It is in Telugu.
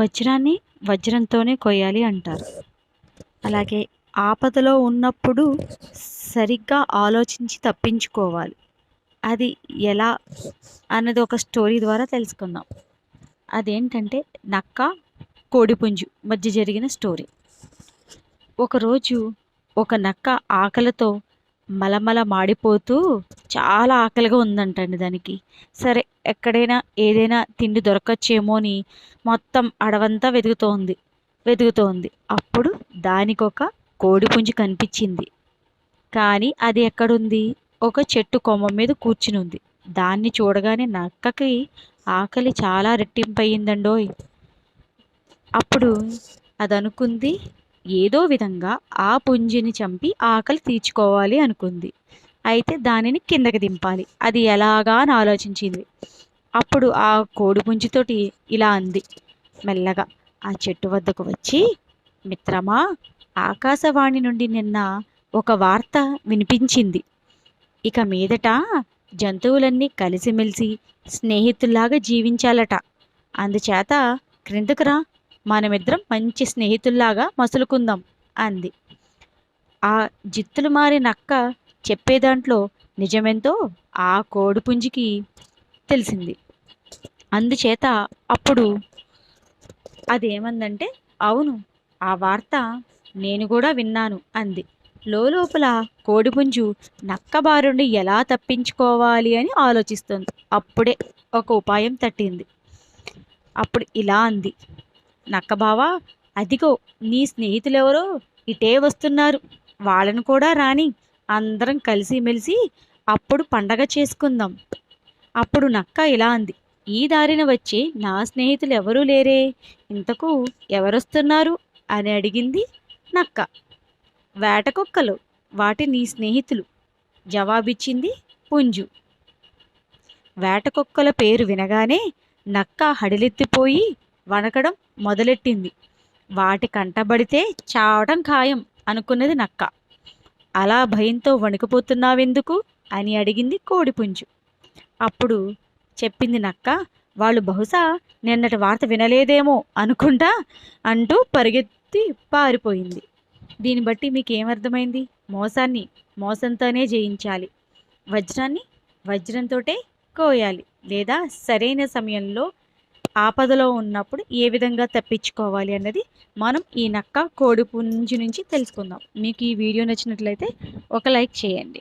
వజ్రాన్ని వజ్రంతోనే కొయ్యాలి అంటారు. అలాగే ఆపదలో ఉన్నప్పుడు సరిగ్గా ఆలోచించి తప్పించుకోవాలి. అది ఎలా అన్నది ఒక స్టోరీ ద్వారా తెలుసుకుందాం. అదేంటంటే నక్క కోడిపుంజు మధ్య జరిగిన స్టోరీ. ఒకరోజు ఒక నక్క ఆకలితో మలమల మాడిపోతూ చాలా ఆకలిగా ఉందంటండి దానికి. సరే ఎక్కడైనా ఏదైనా తిండి దొరకచ్చేమో అని మొత్తం అడవంతా వెతుకుతోంది వెతుకుతోంది. అప్పుడు దానికి ఒక కోడిపుంజు కనిపించింది. కానీ అది ఎక్కడుంది? ఒక చెట్టు కొమ్మ మీద కూర్చుని ఉంది దాన్ని చూడగానే నక్కకి ఆకలి చాలా రెట్టింపయ్యిందండోయ్. అప్పుడు అది అనుకుంది ఏదో విధంగా ఆ పుంజిని చంపి ఆకలి తీర్చుకోవాలి అనుకుంది. అయితే దానిని కిందకి దింపాలి. అది ఎలాగా అని ఆలోచించింది. అప్పుడు ఆ కోడి పుంజితోటి ఇలా అంది. మెల్లగా ఆ చెట్టు వద్దకు వచ్చి మిత్రమా ఆకాశవాణి నుండి నిన్న ఒక వార్త వినిపించింది. ఇక మీదట జంతువులన్నీ కలిసిమెలిసి స్నేహితుల్లాగా జీవించాలట. అందుచేత క్రిందకు రా మనమిద్దరం మంచి స్నేహితుల్లాగా మసులుకుందాం అంది. ఆ జిత్తులు మారి నక్క చెప్పే దాంట్లో నిజమెంతో ఆ కోడిపుంజికి తెలిసింది. అందుచేత అప్పుడు అదేమందంటే అవును ఆ వార్త నేను కూడా విన్నాను అంది. లోపల కోడిపుంజు నక్క బారుండి ఎలా తప్పించుకోవాలి అని ఆలోచిస్తుంది. అప్పుడే ఒక ఉపాయం తట్టింది. అప్పుడు ఇలా అంది. నక్క బావా అదిగో నీ స్నేహితులెవరో ఇటే వస్తున్నారు. వాళ్ళను కూడా రాని అందరం కలిసిమెలిసి అప్పుడు పండగ చేసుకుందాం. అప్పుడు నక్క ఇలా అంది. ఈ దారిన వచ్చి నా స్నేహితులు ఎవరూ లేరే? ఇంతకు ఎవరొస్తున్నారు? అని అడిగింది నక్క. వేటకుక్కలు వాటి నీ స్నేహితులు జవాబిచ్చింది పుంజు. వేటకుక్కల పేరు వినగానే నక్క హడిలెత్తిపోయి వణకడం మొదలెట్టింది. వాటి కంటబడితే చావటం ఖాయం అనుకున్నది నక్క. అలా భయంతో వణికిపోతున్నావెందుకు? అని అడిగింది కోడిపుంజు. అప్పుడు చెప్పింది నక్క వాళ్ళు బహుశా నిన్నటి వార్త వినలేదేమో అనుకుంటా అంటూ పరిగెత్తి పారిపోయింది. దీన్ని బట్టి మీకు ఏమర్థమైంది మోసాన్ని మోసంతోనే జయించాలి. వజ్రాన్ని వజ్రంతోటే కోయాలి. లేదా సరైన సమయంలో ఆపదలో ఉన్నప్పుడు ఏ విధంగా తప్పించుకోవాలి అన్నది మనం ఈ నక్క కోడిపుంజు నుంచి తెలుసుకుందాం. మీకు ఈ వీడియో నచ్చినట్లయితే ఒక లైక్ చేయండి.